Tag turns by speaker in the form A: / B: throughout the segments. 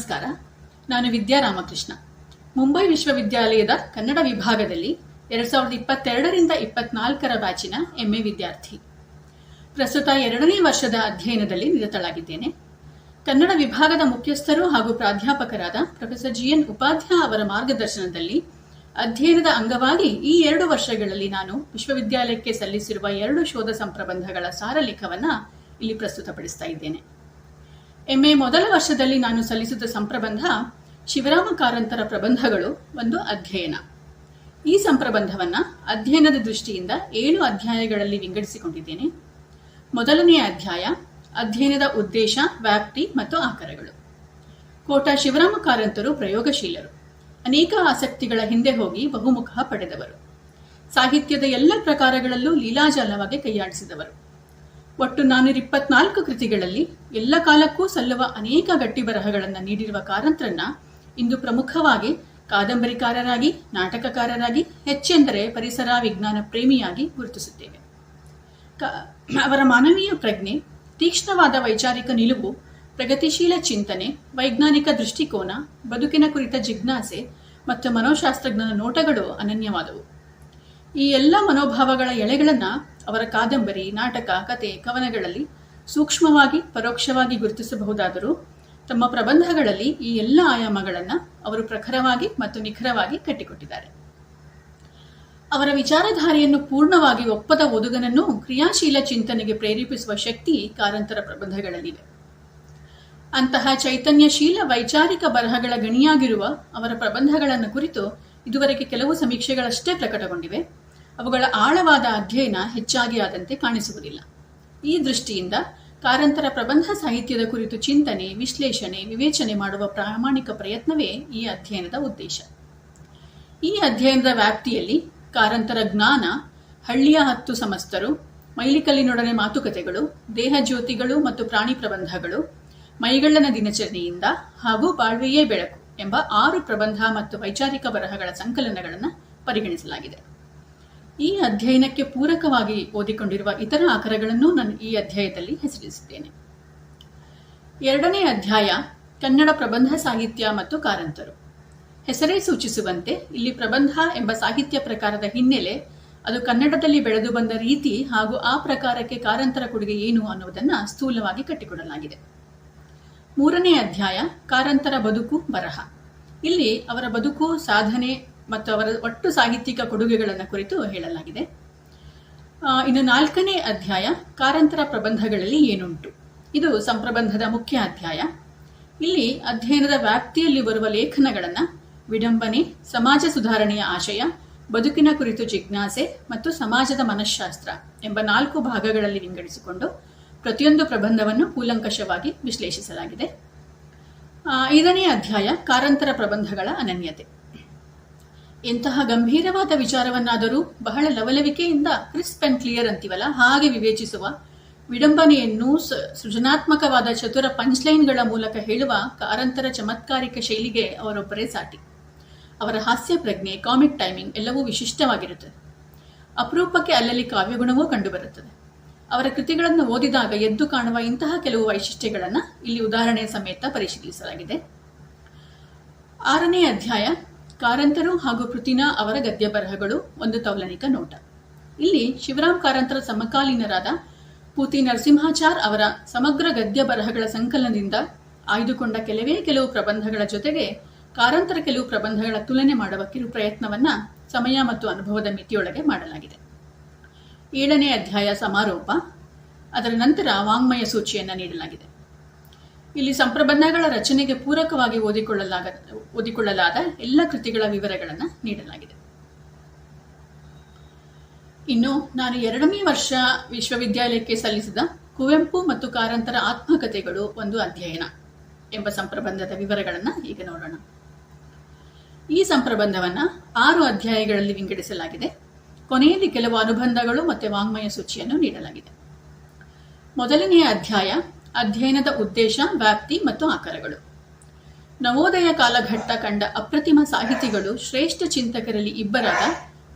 A: ನಮಸ್ಕಾರ. ನಾನು ವಿದ್ಯಾ ರಾಮಕೃಷ್ಣ. ಮುಂಬೈ ವಿಶ್ವವಿದ್ಯಾಲಯದ ಕನ್ನಡ ವಿಭಾಗದಲ್ಲಿ ಎರಡ್ ಸಾವಿರದ ಇಪ್ಪತ್ತೆರಡರಿಂದ ಇಪ್ಪತ್ನಾಲ್ಕರ ಬ್ಯಾಚಿನ ಎಂಎ ವಿದ್ಯಾರ್ಥಿ. ಪ್ರಸ್ತುತ ಎರಡನೇ ವರ್ಷದ ಅಧ್ಯಯನದಲ್ಲಿ ನಿರತಳಾಗಿದ್ದೇನೆ. ಕನ್ನಡ ವಿಭಾಗದ ಮುಖ್ಯಸ್ಥರು ಹಾಗೂ ಪ್ರಾಧ್ಯಾಪಕರಾದ ಪ್ರೊಫೆಸರ್ ಜಿಎನ್ ಉಪಾಧ್ಯಾಯ ಅವರ ಮಾರ್ಗದರ್ಶನದಲ್ಲಿ ಅಧ್ಯಯನದ ಅಂಗವಾಗಿ ಈ ಎರಡು ವರ್ಷಗಳಲ್ಲಿ ನಾನು ವಿಶ್ವವಿದ್ಯಾಲಯಕ್ಕೆ ಸಲ್ಲಿಸಿರುವ ಎರಡು ಶೋಧ ಸಂಪ್ರಬಂಧಗಳ ಸಾರಲೇಖವನ್ನು ಇಲ್ಲಿ ಪ್ರಸ್ತುತಪಡಿಸ್ತಾ ಇದ್ದೇನೆ. ಎಂಎ ಮೊದಲ ವರ್ಷದಲ್ಲಿ ನಾನು ಸಲ್ಲಿಸಿದ ಸಂಪ್ರಬಂಧ ಶಿವರಾಮ ಕಾರಂತರ ಪ್ರಬಂಧಗಳು ಒಂದು ಅಧ್ಯಯನ. ಈ ಸಂಪ್ರಬಂಧವನ್ನ ಅಧ್ಯಯನದ ದೃಷ್ಟಿಯಿಂದ ಏಳು ಅಧ್ಯಾಯಗಳಲ್ಲಿ ವಿಂಗಡಿಸಿಕೊಂಡಿದ್ದೇನೆ. ಮೊದಲನೆಯ ಅಧ್ಯಾಯ, ಅಧ್ಯಯನದ ಉದ್ದೇಶ, ವ್ಯಾಪ್ತಿ ಮತ್ತು ಆಕರಗಳು. ಕೋಟ ಶಿವರಾಮ ಕಾರಂತರು ಪ್ರಯೋಗಶೀಲರು. ಅನೇಕ ಆಸಕ್ತಿಗಳ ಹಿಂದೆ ಹೋಗಿ ಬಹುಮುಖ ಪಡೆದವರು. ಸಾಹಿತ್ಯದ ಎಲ್ಲ ಪ್ರಕಾರಗಳಲ್ಲೂ ಲೀಲಾಜಾಲವಾಗಿ ಕೈಯಾಡಿಸಿದವರು. ಒಟ್ಟು ನಾನೂರ ಇಪ್ಪತ್ನಾಲ್ಕು ಕೃತಿಗಳಲ್ಲಿ ಎಲ್ಲ ಕಾಲಕ್ಕೂ ಸಲ್ಲುವ ಅನೇಕ ಗಟ್ಟಿ ಬರಹಗಳನ್ನು ನೀಡಿರುವ ಕಾರಂತ್ರನ್ನ ಇಂದು ಪ್ರಮುಖವಾಗಿ ಕಾದಂಬರಿಕಾರರಾಗಿ, ನಾಟಕಕಾರರಾಗಿ, ಹೆಚ್ಚೆಂದರೆ ಪರಿಸರ ವಿಜ್ಞಾನ ಪ್ರೇಮಿಯಾಗಿ ಗುರುತಿಸುತ್ತೇವೆ. ಅವರ ಮಾನವೀಯ ಪ್ರಜ್ಞೆ, ತೀಕ್ಷ್ಣವಾದ ವೈಚಾರಿಕ ನಿಲುವು, ಪ್ರಗತಿಶೀಲ ಚಿಂತನೆ, ವೈಜ್ಞಾನಿಕ ದೃಷ್ಟಿಕೋನ, ಬದುಕಿನ ಕುರಿತ ಜಿಜ್ಞಾಸೆ ಮತ್ತು ಮನೋಶಾಸ್ತ್ರಜ್ಞನ ನೋಟಗಳು ಅನನ್ಯವಾದವು. ಈ ಎಲ್ಲ ಮನೋಭಾವಗಳ ಎಳೆಗಳನ್ನ ಅವರ ಕಾದಂಬರಿ, ನಾಟಕ, ಕತೆ, ಕವನಗಳಲ್ಲಿ ಸೂಕ್ಷ್ಮವಾಗಿ, ಪರೋಕ್ಷವಾಗಿ ಗುರುತಿಸಬಹುದಾದರೂ ತಮ್ಮ ಪ್ರಬಂಧಗಳಲ್ಲಿ ಈ ಎಲ್ಲ ಆಯಾಮಗಳನ್ನು ಅವರು ಪ್ರಖರವಾಗಿ ಮತ್ತು ನಿಖರವಾಗಿ ಕಟ್ಟಿಕೊಟ್ಟಿದ್ದಾರೆ. ಅವರ ವಿಚಾರಧಾರೆಯನ್ನು ಪೂರ್ಣವಾಗಿ ಒಪ್ಪದ ಓದುಗನನ್ನು ಕ್ರಿಯಾಶೀಲ ಚಿಂತನೆಗೆ ಪ್ರೇರೇಪಿಸುವ ಶಕ್ತಿ ಕಾರಂತರ ಪ್ರಬಂಧಗಳಲ್ಲಿವೆ ಅಂತಹ ಚೈತನ್ಯಶೀಲ ವೈಚಾರಿಕ ಬರಹಗಳ ಗಣಿಯಾಗಿರುವ ಅವರ ಪ್ರಬಂಧಗಳನ್ನು ಕುರಿತು ಇದುವರೆಗೆ ಕೆಲವು ಸಮೀಕ್ಷೆಗಳಷ್ಟೇ ಪ್ರಕಟಗೊಂಡಿವೆ. ಅವುಗಳ ಆಳವಾದ ಅಧ್ಯಯನ ಹೆಚ್ಚಾಗಿ ಆದಂತೆ ಕಾಣಿಸುವುದಿಲ್ಲ. ಈ ದೃಷ್ಟಿಯಿಂದ ಕಾರಂತರ ಪ್ರಬಂಧ ಸಾಹಿತ್ಯದ ಕುರಿತು ಚಿಂತನೆ, ವಿಶ್ಲೇಷಣೆ, ವಿವೇಚನೆ ಮಾಡುವ ಪ್ರಾಮಾಣಿಕ ಪ್ರಯತ್ನವೇ ಈ ಅಧ್ಯಯನದ ಉದ್ದೇಶ. ಈ ಅಧ್ಯಯನದ ವ್ಯಾಪ್ತಿಯಲ್ಲಿ ಕಾರಂತರ ಜ್ಞಾನ, ಹಳ್ಳಿಯ ಹತ್ತು ಸಮಸ್ತರು, ಮೈಲಿಕಲ್ಲಿನೊಡನೆ ಮಾತುಕತೆಗಳು, ದೇಹ ಜ್ಯೋತಿಗಳು ಮತ್ತು ಪ್ರಾಣಿ ಪ್ರಬಂಧಗಳು, ಮೈಗಳ್ಳನ ದಿನಚರಣೆಯಿಂದ ಹಾಗೂ ಬಾಳ್ವೆಯೇ ಬೆಳಕು. ಎಂಬ ಆರು ಪ್ರಬಂಧ ಮತ್ತು ವೈಚಾರಿಕ ಬರಹಗಳ ಸಂಕಲನಗಳನ್ನು ಪರಿಗಣಿಸಲಾಗಿದೆ. ಈ ಅಧ್ಯಯನಕ್ಕೆ ಪೂರಕವಾಗಿ ಓದಿಕೊಂಡಿರುವ ಇತರ ಆಕರಗಳನ್ನು ನಾನು ಈ ಅಧ್ಯಾಯದಲ್ಲಿ ಹೆಸರಿಸಿದ್ದೇನೆ ಎರಡನೇ ಅಧ್ಯಾಯ, ಕನ್ನಡ ಪ್ರಬಂಧ ಸಾಹಿತ್ಯ ಮತ್ತು ಕಾರಂತರು. ಹೆಸರೇ ಸೂಚಿಸುವಂತೆ ಇಲ್ಲಿ ಪ್ರಬಂಧ ಎಂಬ ಸಾಹಿತ್ಯ ಪ್ರಕಾರದ ಹಿನ್ನೆಲೆ ಅದು ಕನ್ನಡದಲ್ಲಿ ಬೆಳೆದು ಬಂದ ರೀತಿ ಹಾಗೂ ಆ ಪ್ರಕಾರಕ್ಕೆ ಕಾರಂತರ ಕೊಡುಗೆ ಏನು ಅನ್ನುವುದನ್ನು ಸ್ಥೂಲವಾಗಿ ಕಟ್ಟಿಕೊಡಲಾಗಿದೆ. ಮೂರನೇ ಅಧ್ಯಾಯ, ಕಾರಂತರ ಬದುಕು ಬರಹ. ಇಲ್ಲಿ ಅವರ ಬದುಕು, ಸಾಧನೆ ಮತ್ತು ಅವರ ಒಟ್ಟು ಸಾಹಿತ್ಯಿಕ ಕೊಡುಗೆಗಳನ್ನು ಕುರಿತು ಹೇಳಲಾಗಿದೆ. ಇನ್ನು ನಾಲ್ಕನೇ ಅಧ್ಯಾಯ, ಕಾರಂತರ ಪ್ರಬಂಧಗಳಲ್ಲಿ ಏನುಂಟು? ಇದು ಸಂಪ್ರಬಂಧದ ಮುಖ್ಯ ಅಧ್ಯಾಯ. ಇಲ್ಲಿ ಅಧ್ಯಯನದ ವ್ಯಾಪ್ತಿಯಲ್ಲಿ ಬರುವ ಲೇಖನಗಳನ್ನು ವಿಡಂಬನೆ, ಸಮಾಜ ಸುಧಾರಣೆಯ ಆಶಯ, ಬದುಕಿನ ಕುರಿತು ಜಿಜ್ಞಾಸೆ ಮತ್ತು ಸಮಾಜದ ಮನಃಶಾಸ್ತ್ರ ಎಂಬ ನಾಲ್ಕು ಭಾಗಗಳಲ್ಲಿ ವಿಂಗಡಿಸಿಕೊಂಡು ಪ್ರತಿಯೊಂದು ಪ್ರಬಂಧವನ್ನು ಕೂಲಂಕಷವಾಗಿ ವಿಶ್ಲೇಷಿಸಲಾಗಿದೆ. ಐದನೇ ಅಧ್ಯಾಯ, ಕಾರಂತರ ಪ್ರಬಂಧಗಳ ಅನನ್ಯತೆ. ಇಂತಹ ಗಂಭೀರವಾದ ವಿಚಾರವನ್ನಾದರೂ ಬಹಳ ಲವಲವಿಕೆಯಿಂದ ಕ್ರಿಸ್ಪ್ ಅಂಡ್ ಕ್ಲಿಯರ್ ಅಂತೀವಲ್ಲ, ಹಾಗೆ ವಿವೇಚಿಸುವ ವಿಡಂಬನೆಯನ್ನು ಸೃಜನಾತ್ಮಕವಾದ ಚತುರ ಪಂಚ್ಲೈನ್ಗಳ ಮೂಲಕ ಹೇಳುವ ಕಾರಂತರ ಚಮತ್ಕಾರಿಕ ಶೈಲಿಗೆ ಅವರೊಬ್ಬರೇ ಸಾಟಿ. ಅವರ ಹಾಸ್ಯ ಪ್ರಜ್ಞೆ, ಕಾಮಿಕ್ ಟೈಮಿಂಗ್ ಎಲ್ಲವೂ ವಿಶಿಷ್ಟವಾಗಿರುತ್ತದೆ. ಅಪರೂಪಕ್ಕೆ ಅಲ್ಲಲ್ಲಿ ಕಾವ್ಯಗುಣವೂ ಕಂಡುಬರುತ್ತದೆ. ಅವರ ಕೃತಿಗಳನ್ನು ಓದಿದಾಗ ಎದ್ದು ಕಾಣುವ ಇಂತಹ ಕೆಲವು ವೈಶಿಷ್ಟ್ಯಗಳನ್ನು ಇಲ್ಲಿ ಉದಾಹರಣೆ ಸಮೇತ ಪರಿಶೀಲಿಸಲಾಗಿದೆ. ಆರನೇ ಅಧ್ಯಾಯ, ಕಾರಂತರು ಹಾಗೂ ಕೃತಿನಾ ಅವರ ಗದ್ಯ ಬರಹಗಳು ಒಂದು ತೌಲನಿಕ ನೋಟ. ಇಲ್ಲಿ ಶಿವರಾಮ್ ಕಾರಂತರ ಸಮಕಾಲೀನರಾದ ಪೂತಿ ನರಸಿಂಹಾಚಾರ್ ಅವರ ಸಮಗ್ರ ಗದ್ಯ ಬರಹಗಳ ಸಂಕಲನದಿಂದ ಆಯ್ದುಕೊಂಡ ಕೆಲವೇ ಕೆಲವು ಪ್ರಬಂಧಗಳ ಜೊತೆಗೆ ಕಾರಂತರ ಕೆಲವು ಪ್ರಬಂಧಗಳ ತುಲನೆ ಮಾಡುವ ಕಿರು ಪ್ರಯತ್ನವನ್ನ ಸಮಯ ಮತ್ತು ಅನುಭವದ ಮಿತಿಯೊಳಗೆ ಮಾಡಲಾಗಿದೆ. ಏಳನೇ ಅಧ್ಯಾಯ ಸಮಾರೋಪ. ಅದರ ನಂತರ ವಾಂಗ್ಮಯ ಸೂಚಿಯನ್ನು ನೀಡಲಾಗಿದೆ. ಇಲ್ಲಿ ಸಂಪ್ರಬಂಧಗಳ ರಚನೆಗೆ ಪೂರಕವಾಗಿ ಓದಿಕೊಳ್ಳಲಾಗ, ಓದಿಕೊಳ್ಳಲಾದ ಎಲ್ಲ ಕೃತಿಗಳ ವಿವರಗಳನ್ನು ನೀಡಲಾಗಿದೆ. ಇನ್ನು ನಾನು ಎರಡನೇ ವರ್ಷ ವಿಶ್ವವಿದ್ಯಾಲಯಕ್ಕೆ ಸಲ್ಲಿಸಿದ ಕುವೆಂಪು ಮತ್ತು ಕಾರಂತರ ಆತ್ಮಕಥೆಗಳು ಒಂದು ಅಧ್ಯಯನ ಎಂಬ ಸಂಪ್ರಬಂಧದ ವಿವರಗಳನ್ನು ಈಗ ನೋಡೋಣ. ಈ ಸಂಪ್ರಬಂಧವನ್ನ ಆರು ಅಧ್ಯಾಯಗಳಲ್ಲಿ ವಿಂಗಡಿಸಲಾಗಿದೆ. ಕೊನೆಯಲ್ಲಿ ಕೆಲವು ಅನುಬಂಧಗಳು ಮತ್ತು ವಾಂಗ್ಮಯ ಸೂಚಿಯನ್ನು ನೀಡಲಾಗಿದೆ. ಮೊದಲನೆಯ ಅಧ್ಯಾಯ, ಅಧ್ಯಯನದ ಉದ್ದೇಶ, ವ್ಯಾಪ್ತಿ ಮತ್ತು ಆಕರಗಳು. ನವೋದಯ ಕಾಲಘಟ್ಟ ಕಂಡ ಅಪ್ರತಿಮ ಸಾಹಿತಿಗಳು, ಶ್ರೇಷ್ಠ ಚಿಂತಕರಲ್ಲಿ ಇಬ್ಬರಾದ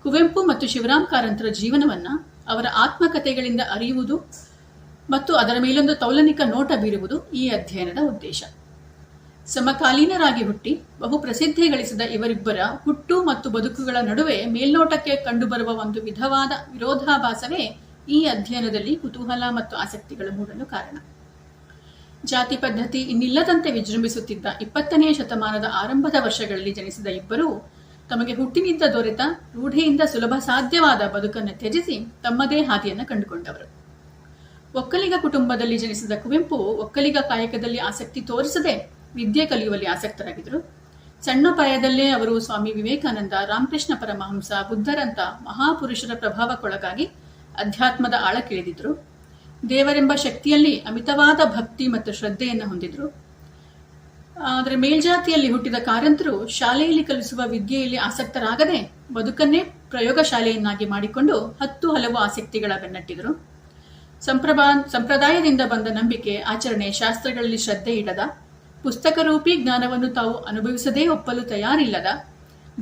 A: ಕುವೆಂಪು ಮತ್ತು ಶಿವರಾಮ್ ಕಾರಂತರ ಜೀವನವನ್ನ ಅವರ ಆತ್ಮಕಥೆಗಳಿಂದ ಅರಿಯುವುದು ಮತ್ತು ಅದರ ಮೇಲೊಂದು ತೌಲನಿಕ ನೋಟ ಬೀರುವುದು ಈ ಅಧ್ಯಯನದ ಉದ್ದೇಶ. ಸಮಕಾಲೀನರಾಗಿ ಹುಟ್ಟಿ ಬಹು ಪ್ರಸಿದ್ಧಿ ಗಳಿಸಿದ ಇವರಿಬ್ಬರ ಹುಟ್ಟು ಮತ್ತು ಬದುಕುಗಳ ನಡುವೆ ಮೇಲ್ನೋಟಕ್ಕೆ ಕಂಡುಬರುವ ಒಂದು ವಿಧವಾದ ವಿರೋಧಾಭಾಸವೇ ಈ ಅಧ್ಯಯನದಲ್ಲಿ ಕುತೂಹಲ ಮತ್ತು ಆಸಕ್ತಿಗಳು ಮೂಡಲು ಕಾರಣ. ಜಾತಿ ಪದ್ಧತಿ ಇನ್ನಿಲ್ಲದಂತೆ ವಿಜೃಂಭಿಸುತ್ತಿದ್ದ ಇಪ್ಪತ್ತನೆಯ ಶತಮಾನದ ಆರಂಭದ ವರ್ಷಗಳಲ್ಲಿ ಜನಿಸಿದ ಇಬ್ಬರು ತಮಗೆ ಹುಟ್ಟಿನಿಂದ ದೊರೆತ ರೂಢಿಯಿಂದ ಸುಲಭ ಸಾಧ್ಯವಾದ ಬದುಕನ್ನು ತ್ಯಜಿಸಿ ತಮ್ಮದೇ ಹಾದಿಯನ್ನು ಕಂಡುಕೊಂಡವರು. ಒಕ್ಕಲಿಗ ಕುಟುಂಬದಲ್ಲಿ ಜನಿಸಿದ ಕುವೆಂಪು ಒಕ್ಕಲಿಗ ಕಾಯಕದಲ್ಲಿ ಆಸಕ್ತಿ ತೋರಿಸದೆ ವಿದ್ಯೆ ಕಲಿಯುವಲ್ಲಿ ಆಸಕ್ತರಾಗಿದ್ದರು. ಸಣ್ಣ ಪ್ರಾಯದಲ್ಲೇ ಅವರು ಸ್ವಾಮಿ ವಿವೇಕಾನಂದ, ರಾಮಕೃಷ್ಣ ಪರಮಹಂಸ, ಬುದ್ಧರಂತ ಮಹಾಪುರುಷರ ಪ್ರಭಾವಕ್ಕೊಳಗಾಗಿ ಅಧ್ಯಾತ್ಮದ ಆಳಕ್ಕಿಳಿದಿದ್ದರು ದೇವರೆಂಬ ಶಕ್ತಿಯಲ್ಲಿ ಅಮಿತವಾದ ಭಕ್ತಿ ಮತ್ತು ಶ್ರದ್ಧೆಯನ್ನು ಹೊಂದಿದ್ರು. ಆದರೆ ಮೇಲ್ಜಾತಿಯಲ್ಲಿ ಹುಟ್ಟಿದ ಕಾರಂತರು ಶಾಲೆಯಲ್ಲಿ ಕಲಿಸುವ ವಿದ್ಯೆಯಲ್ಲಿ ಆಸಕ್ತರಾಗದೆ ಬದುಕನ್ನೇ ಪ್ರಯೋಗ ಶಾಲೆಯನ್ನಾಗಿ ಮಾಡಿಕೊಂಡು ಹತ್ತು ಹಲವು ಆಸಕ್ತಿಗಳ ಬೆನ್ನಟ್ಟಿದರು. ಸಂಪ್ರಭಾ, ಸಂಪ್ರದಾಯದಿಂದ ಬಂದ ನಂಬಿಕೆ ಆಚರಣೆ ಶಾಸ್ತ್ರಗಳಲ್ಲಿ ಶ್ರದ್ಧೆ ಇಡದ ಪುಸ್ತಕ ರೂಪಿ ಜ್ಞಾನವನ್ನು ತಾವು ಅನುಭವಿಸದೇ ಒಪ್ಪಲು ತಯಾರಿಲ್ಲದ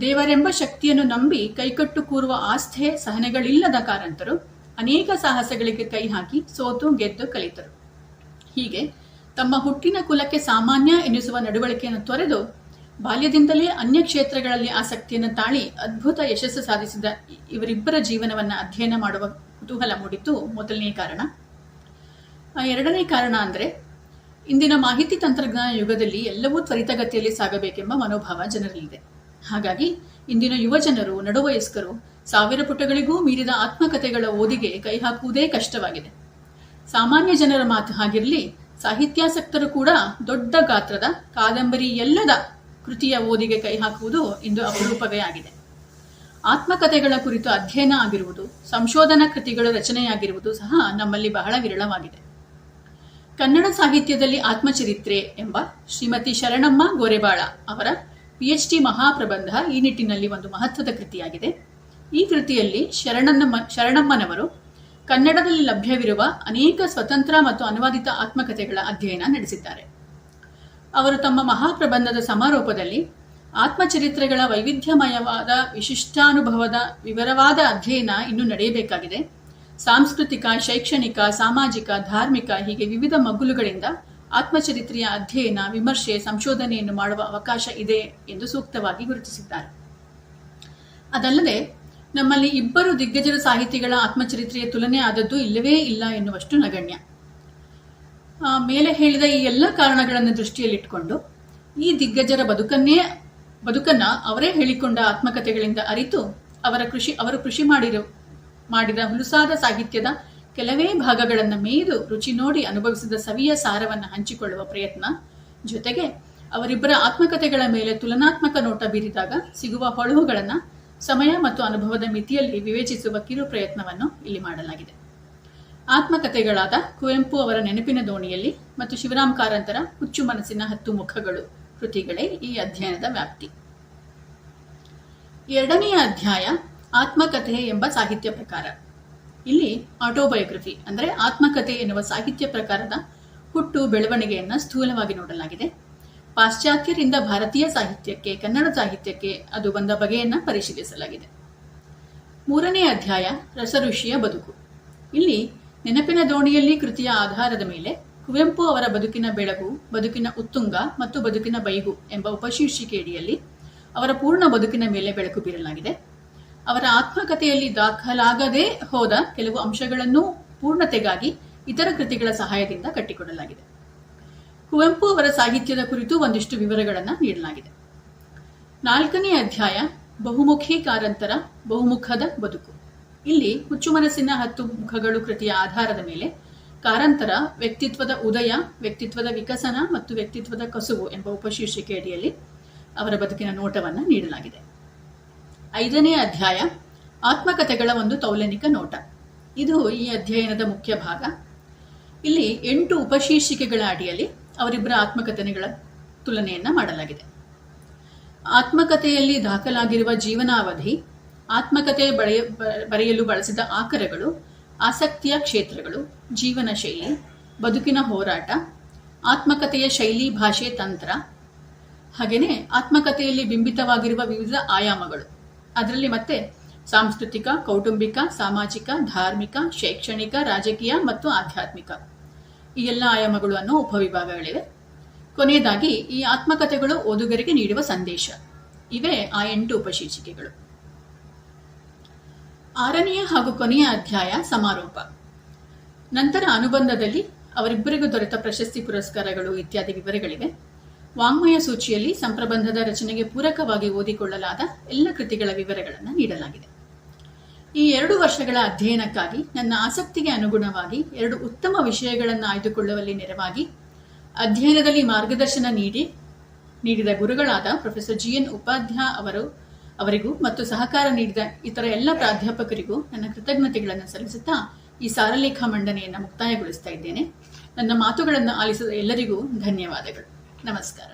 A: ದೇವರೆಂಬ ಶಕ್ತಿಯನ್ನು ನಂಬಿ ಕೈಕಟ್ಟು ಕೂರುವ ಆಸ್ಥೆ ಸಹನೆಗಳಿಲ್ಲದ ಕಾರಂತರು ಅನೇಕ ಸಾಹಸಗಳಿಗೆ ಕೈ ಹಾಕಿ ಸೋತು ಗೆದ್ದು ಕಲಿತರು. ಹೀಗೆ ತಮ್ಮ ಹುಟ್ಟಿನ ಕುಲಕ್ಕೆ ಸಾಮಾನ್ಯ ಎನಿಸುವ ನಡವಳಿಕೆಯನ್ನು ತೊರೆದು ಬಾಲ್ಯದಿಂದಲೇ ಅನ್ಯ ಕ್ಷೇತ್ರಗಳಲ್ಲಿ ಆಸಕ್ತಿಯನ್ನು ತಾಳಿ ಅದ್ಭುತ ಯಶಸ್ಸು ಸಾಧಿಸಿದ ಇವರಿಬ್ಬರ ಜೀವನವನ್ನು ಅಧ್ಯಯನ ಮಾಡುವ ಕುತೂಹಲ ಮೂಡಿತು ಮೊದಲನೇ ಕಾರಣ. ಎರಡನೇ ಕಾರಣ ಅಂದರೆ ಇಂದಿನ ಮಾಹಿತಿ ತಂತ್ರಜ್ಞಾನ ಯುಗದಲ್ಲಿ ಎಲ್ಲವೂ ತ್ವರಿತಗತಿಯಲ್ಲಿ ಸಾಗಬೇಕೆಂಬ ಮನೋಭಾವ ಜನರಲ್ಲಿದೆ. ಹಾಗಾಗಿ ಇಂದಿನ ಯುವ ಜನರು, ನಡುವಯಸ್ಕರು ಸಾವಿರ ಪುಟಗಳಿಗೂ ಮೀರಿದ ಆತ್ಮಕಥೆಗಳ ಓದಿಗೆ ಕೈ ಹಾಕುವುದೇ ಕಷ್ಟವಾಗಿದೆ. ಸಾಮಾನ್ಯ ಜನರ ಮಾತು ಹಾಗಿರಲಿ, ಸಾಹಿತ್ಯಾಸಕ್ತರು ಕೂಡ ದೊಡ್ಡ ಗಾತ್ರದ ಕಾದಂಬರಿ ಎಲ್ಲದ ಕೃತಿಯ ಓದಿಗೆ ಕೈ ಹಾಕುವುದು ಇಂದು ಅಪರೂಪವೇ ಆಗಿದೆ. ಆತ್ಮಕಥೆಗಳ ಕುರಿತು ಅಧ್ಯಯನ ಆಗಿರುವುದು, ಸಂಶೋಧನಾ ಕೃತಿಗಳು ರಚನೆಯಾಗಿರುವುದು ಸಹ ನಮ್ಮಲ್ಲಿ ಬಹಳ ವಿರಳವಾಗಿದೆ. ಕನ್ನಡ ಸಾಹಿತ್ಯದಲ್ಲಿ ಆತ್ಮಚರಿತ್ರೆ ಎಂಬ ಶ್ರೀಮತಿ ಶರಣಮ್ಮ ಗೋರೆಬಾಳ ಅವರ ಪಿಎಚ್ಡಿ ಮಹಾಪ್ರಬಂಧ ಈ ನಿಟ್ಟಿನಲ್ಲಿ ಒಂದು ಮಹತ್ವದ ಕೃತಿಯಾಗಿದೆ. ಈ ಕೃತಿಯಲ್ಲಿ ಶರಣಮ್ಮ ಶರಣಮ್ಮನವರು ಕನ್ನಡದಲ್ಲಿ ಲಭ್ಯವಿರುವ ಅನೇಕ ಸ್ವತಂತ್ರ ಮತ್ತು ಅನುವಾದಿತ ಆತ್ಮಕಥೆಗಳ ಅಧ್ಯಯನ ನಡೆಸಿದ್ದಾರೆ. ಅವರು ತಮ್ಮ ಮಹಾಪ್ರಬಂಧದ ಸಮಾರೋಪದಲ್ಲಿ ಆತ್ಮಚರಿತ್ರೆಗಳ ವೈವಿಧ್ಯಮಯವಾದ, ವಿಶಿಷ್ಟಾನುಭವದ, ವಿವರವಾದ ಅಧ್ಯಯನ ಇನ್ನೂ ನಡೆಯಬೇಕಾಗಿದೆ. ಸಾಂಸ್ಕೃತಿಕ, ಶೈಕ್ಷಣಿಕ, ಸಾಮಾಜಿಕ, ಧಾರ್ಮಿಕ ಹೀಗೆ ವಿವಿಧ ಮಗ್ಗುಲುಗಳಿಂದ ಆತ್ಮಚರಿತ್ರೆಯ ಅಧ್ಯಯನ, ವಿಮರ್ಶೆ, ಸಂಶೋಧನೆಯನ್ನು ಮಾಡುವ ಅವಕಾಶ ಇದೆ ಎಂದು ಸೂಕ್ತವಾಗಿ ಗುರುತಿಸಿದ್ದಾರೆ. ಅದಲ್ಲದೆ, ನಮ್ಮಲ್ಲಿ ಇಬ್ಬರು ದಿಗ್ಗಜರ ಸಾಹಿತಿಗಳ ಆತ್ಮಚರಿತ್ರೆಯ ತುಲನೆ ಆದದ್ದು ಇಲ್ಲವೇ ಇಲ್ಲ ಎನ್ನುವಷ್ಟು ನಗಣ್ಯ. ಮೇಲೆ ಹೇಳಿದ ಈ ಎಲ್ಲ ಕಾರಣಗಳನ್ನು ದೃಷ್ಟಿಯಲ್ಲಿಟ್ಟುಕೊಂಡು ಈ ದಿಗ್ಗಜರ ಬದುಕನ್ನೇ, ಬದುಕನ್ನ ಅವರೇ ಹೇಳಿಕೊಂಡ ಆತ್ಮಕಥೆಗಳಿಂದ ಅರಿತು ಅವರ ಕೃಷಿ, ಅವರು ಕೃಷಿ ಮಾಡಿರು ಮಾಡಿದ ಹುಲುಸಾದ ಸಾಹಿತ್ಯದ ಕೆಲವೇ ಭಾಗಗಳನ್ನು ಮೇಯ್ದು ರುಚಿ ನೋಡಿ ಅನುಭವಿಸಿದ ಸವಿಯ ಸಾರವನ್ನು ಹಂಚಿಕೊಳ್ಳುವ ಪ್ರಯತ್ನ. ಜೊತೆಗೆ ಅವರಿಬ್ಬರ ಆತ್ಮಕಥೆಗಳ ಮೇಲೆ ತುಲನಾತ್ಮಕ ನೋಟ ಬೀರಿದಾಗ ಸಿಗುವ ಹೊಳಹುಗಳನ್ನು ಸಮಯ ಮತ್ತು ಅನುಭವದ ಮಿತಿಯಲ್ಲಿ ವಿವೇಚಿಸುವ ಕಿರು ಪ್ರಯತ್ನವನ್ನು ಇಲ್ಲಿ ಮಾಡಲಾಗಿದೆ. ಆತ್ಮಕಥೆಗಳಾದ ಕುವೆಂಪು ಅವರ ನೆನಪಿನ ದೋಣಿಯಲ್ಲಿ ಮತ್ತು ಶಿವರಾಮ್ ಕಾರಂತರ ಹುಚ್ಚು ಮನಸ್ಸಿನ ಹತ್ತು ಮುಖಗಳು ಕೃತಿಗಳೇ ಈ ಅಧ್ಯಯನದ ವ್ಯಾಪ್ತಿ. ಎರಡನೆಯ ಅಧ್ಯಾಯ ಆತ್ಮಕಥೆ ಎಂಬ ಸಾಹಿತ್ಯ ಪ್ರಕಾರ. ಇಲ್ಲಿ ಆಟೋಬಯೋಗ್ರಫಿ ಅಂದರೆ ಆತ್ಮಕಥೆ ಎನ್ನುವ ಸಾಹಿತ್ಯ ಪ್ರಕಾರದ ಹುಟ್ಟು ಬೆಳವಣಿಗೆಯನ್ನು ಸ್ಥೂಲವಾಗಿ ನೋಡಲಾಗಿದೆ. ಪಾಶ್ಚಾತ್ಯರಿಂದ ಭಾರತೀಯ ಸಾಹಿತ್ಯಕ್ಕೆ, ಕನ್ನಡ ಸಾಹಿತ್ಯಕ್ಕೆ ಅದು ಬಂದ ಬಗೆಯನ್ನು ಪರಿಶೀಲಿಸಲಾಗಿದೆ. ಮೂರನೇ ಅಧ್ಯಾಯ, ರಸಋಷಿಯ ಬದುಕು. ಇಲ್ಲಿ ನೆನಪಿನ ದೋಣಿಯಲ್ಲಿ ಕೃತಿಯ ಆಧಾರದ ಮೇಲೆ ಕುವೆಂಪು ಅವರ ಬದುಕಿನ ಬೆಳಗು, ಬದುಕಿನ ಉತ್ತುಂಗ ಮತ್ತು ಬದುಕಿನ ಬೈಗು ಎಂಬ ಉಪಶೀರ್ಷಿಕೆಯಡಿಯಲ್ಲಿ ಅವರ ಪೂರ್ಣ ಬದುಕಿನ ಮೇಲೆ ಬೆಳಕು ಬೀರಲಾಗಿದೆ. ಅವರ ಆತ್ಮಕಥೆಯಲ್ಲಿ ದಾಖಲಾಗದೇ ಹೋದ ಕೆಲವು ಅಂಶಗಳನ್ನು ಪೂರ್ಣತೆಗಾಗಿ ಇತರ ಕೃತಿಗಳ ಸಹಾಯದಿಂದ ಕಟ್ಟಿಕೊಡಲಾಗಿದೆ. ಕುವೆಂಪು ಅವರ ಸಾಹಿತ್ಯದ ಕುರಿತು ಒಂದಿಷ್ಟು ವಿವರಗಳನ್ನು ನೀಡಲಾಗಿದೆ. ನಾಲ್ಕನೇ ಅಧ್ಯಾಯ ಬಹುಮುಖಿ ಕಾರಂತರ ಬಹುಮುಖದ ಬದುಕು. ಇಲ್ಲಿ ಹುಚ್ಚು ಮನಸ್ಸಿನ ಹತ್ತು ಮುಖಗಳು ಕೃತಿಯ ಆಧಾರದ ಮೇಲೆ ಕಾರಂತರ, ವ್ಯಕ್ತಿತ್ವದ ಉದಯ, ವ್ಯಕ್ತಿತ್ವದ ವಿಕಸನ ಮತ್ತು ವ್ಯಕ್ತಿತ್ವದ ಕಸುವು ಎಂಬ ಉಪಶೀರ್ಷಿಕೆ ಅಡಿಯಲ್ಲಿ ಅವರ ಬದುಕಿನ ನೋಟವನ್ನು ನೀಡಲಾಗಿದೆ. ಐದನೇ ಅಧ್ಯಾಯ, ಆತ್ಮಕಥೆಗಳ ಒಂದು ತೌಲನಿಕ ನೋಟ. ಇದು ಈ ಅಧ್ಯಯನದ ಮುಖ್ಯ ಭಾಗ. ಇಲ್ಲಿ ಎಂಟು ಉಪಶೀರ್ಷಿಕೆಗಳ ಅಡಿಯಲ್ಲಿ ಅವರಿಬ್ಬರ ಆತ್ಮಕಥನೆಗಳ ತುಲನೆಯನ್ನ ಮಾಡಲಾಗಿದೆ. ಆತ್ಮಕಥೆಯಲ್ಲಿ ದಾಖಲಾಗಿರುವ ಜೀವನಾವಧಿ, ಆತ್ಮಕಥೆ ಬರೆಯ ಬರೆಯಲು ಬಳಸಿದ ಆಕರಗಳು, ಆಸಕ್ತಿಯ ಕ್ಷೇತ್ರಗಳು, ಜೀವನ ಶೈಲಿ, ಬದುಕಿನ ಹೋರಾಟ, ಆತ್ಮಕಥೆಯ ಶೈಲಿ, ಭಾಷೆ, ತಂತ್ರ ಹಾಗೆಯೇ ಆತ್ಮಕಥೆಯಲ್ಲಿ ಬಿಂಬಿತವಾಗಿರುವ ವಿವಿಧ ಆಯಾಮಗಳು. ಅದರಲ್ಲಿ ಮತ್ತೆ ಸಾಂಸ್ಕೃತಿಕ, ಕೌಟುಂಬಿಕ, ಸಾಮಾಜಿಕ, ಧಾರ್ಮಿಕ, ಶೈಕ್ಷಣಿಕ, ರಾಜಕೀಯ ಮತ್ತು ಆಧ್ಯಾತ್ಮಿಕ. ಈ ಎಲ್ಲ ಆಯಾಮಗಳು ಅನ್ನೋ ಉಪವಿಭಾಗಗಳಿವೆ. ಕೊನೆಯದಾಗಿ ಈ ಆತ್ಮಕಥೆಗಳು ಓದುಗರಿಗೆ ನೀಡುವ ಸಂದೇಶ. ಇವೇ ಆ ಎಂಟು ಉಪಶೀರ್ಷಿಕೆಗಳು. ಆರನೆಯ ಹಾಗೂ ಕೊನೆಯ ಅಧ್ಯಾಯ ಸಮಾರೋಪ. ನಂತರ ಅನುಬಂಧದಲ್ಲಿ ಅವರಿಬ್ಬರಿಗೂ ದೊರೆತ ಪ್ರಶಸ್ತಿ ಪುರಸ್ಕಾರಗಳು ಇತ್ಯಾದಿ ವಿವರಗಳಿವೆ. ವಾಂಗ್ಮಯ ಸೂಚಿಯಲ್ಲಿ ಸಂಪ್ರಬಂಧದ ರಚನೆಗೆ ಪೂರಕವಾಗಿ ಓದಿಕೊಳ್ಳಲಾದ ಎಲ್ಲ ಕೃತಿಗಳ ವಿವರಗಳನ್ನು ನೀಡಲಾಗಿದೆ. ಈ ಎರಡು ವರ್ಷಗಳ ಅಧ್ಯಯನಕ್ಕಾಗಿ ನನ್ನ ಆಸಕ್ತಿಗೆ ಅನುಗುಣವಾಗಿ ಎರಡು ಉತ್ತಮ ವಿಷಯಗಳನ್ನು ಆಯ್ದುಕೊಳ್ಳುವಲ್ಲಿ ನೆರವಾಗಿ ಅಧ್ಯಯನದಲ್ಲಿ ಮಾರ್ಗದರ್ಶನ ನೀಡಿ, ನೀಡಿದ ಗುರುಗಳಾದ ಪ್ರೊಫೆಸರ್ ಜಿ ಎನ್ ಉಪಾಧ್ಯಾಯ ಅವರು, ಅವರಿಗೂ ಮತ್ತು ಸಹಕಾರ ನೀಡಿದ ಇತರ ಎಲ್ಲ ಪ್ರಾಧ್ಯಾಪಕರಿಗೂ ನನ್ನ ಕೃತಜ್ಞತೆಗಳನ್ನು ಸಲ್ಲಿಸುತ್ತಾ ಈ ಸಾರಲೇಖ ಮಂಡನೆಯನ್ನು ಮುಕ್ತಾಯಗೊಳಿಸ್ತಾ ಇದ್ದೇನೆ. ನನ್ನ ಮಾತುಗಳನ್ನು ಆಲಿಸಿದ ಎಲ್ಲರಿಗೂ ಧನ್ಯವಾದಗಳು. ನಮಸ್ಕಾರ